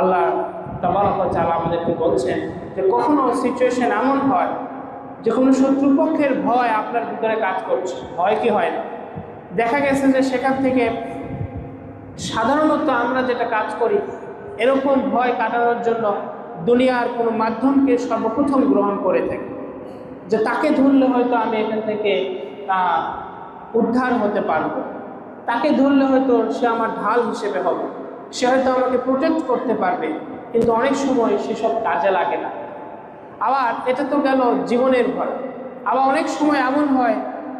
আল্লাহ তাবারক চালা আমাদেরকে বলছেন যে কখনো সিচুয়েশন এমন হয় যে কোনো শত্রুপক্ষের ভয় আপনার ভিতরে কাজ করছে। ভয় কি হয় না? দেখা গেছে যে সেখান থেকে সাধারণত আমরা যেটা কাজ করি, এরকম ভয় কাটানোর জন্য দুনিয়ার কোনো মাধ্যমকে সর্বপ্রথম গ্রহণ করে থাকি। যে তাকে ধরলে হয়তো আমি এখান থেকে উদ্ধার হতে পারব। তাকে ধরলে হয়তো সে আমার ঢাল হিসেবে হবে। সে হয়তো আমাকে প্রোটেক্ট করতে পারবে, কিন্তু অনেক সময় সেসব কাজে লাগে না। আবার এটা তো গেল জীবনের ভয় আবার অনেক সময় এমন হয়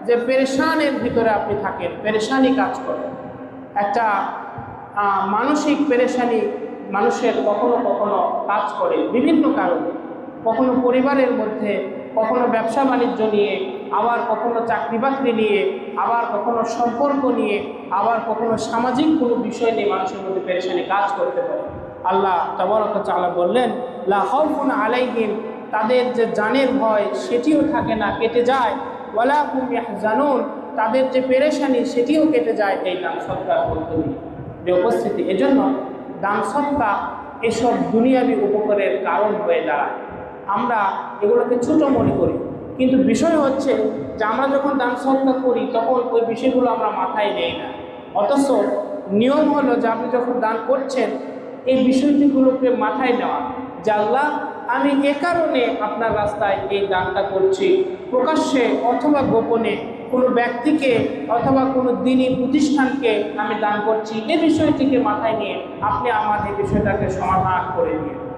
যে পেরেশানের ভিতরে আপনি থাকেন, পেরেশানি কাজ করে। একটা মানসিক পেরেশানি মানুষের কখনো কখনো কাজ করে বিভিন্ন কারণে। কখনো পরিবারের মধ্যে, কখনো ব্যবসা বাণিজ্য নিয়ে আবার কখনো চাকরি বাকরি নিয়ে, আবার কখনো সম্পর্ক নিয়ে, আবার কখনো সামাজিক কোনো বিষয় নিয়ে মানুষের মধ্যে পেরেশানি কাজ করতে পারে। আল্লাহ তবরক চালা বললেন, লা খাউফুন আলাইহিম তাদের যে জানের ভয় সেটিও থাকে না, কেটে যায়। ওয়ালা জানুন তাদের যে পেরেশানি সেটিও কেটে যায় এই দান সৎকার মধ্যে দিয়ে যে উপস্থিতি, এজন্য দান সৎকা এসব দুনিয়াবি উপকারের কারণ হয়ে দাঁড়ায়। আমরা এগুলোকে ছোট মনে করি। কিন্তু বিষয় হচ্ছে যে আমরা যখন দান সৎকার করি, তখন ওই বিষয়গুলো আমরা মাথায় নেই না। অথচ নিয়ম হলো যে আপনি যখন দান করছেন, এই বিষয়টিগুলোকে মাথায় নেওয়া আল্লাহ, আমি এ কারণে আপনার রাস্তায় এই দানটা করছি। প্রকাশ্যে অথবা গোপনে কোনো ব্যক্তিকে অথবা কোনো দিনই প্রতিষ্ঠানকে আমি দান করছি। এই বিষয়টিকে মাথায় নিয়ে আপনি আমার এই বিষয়টাকে সমাধান করে নিয়ে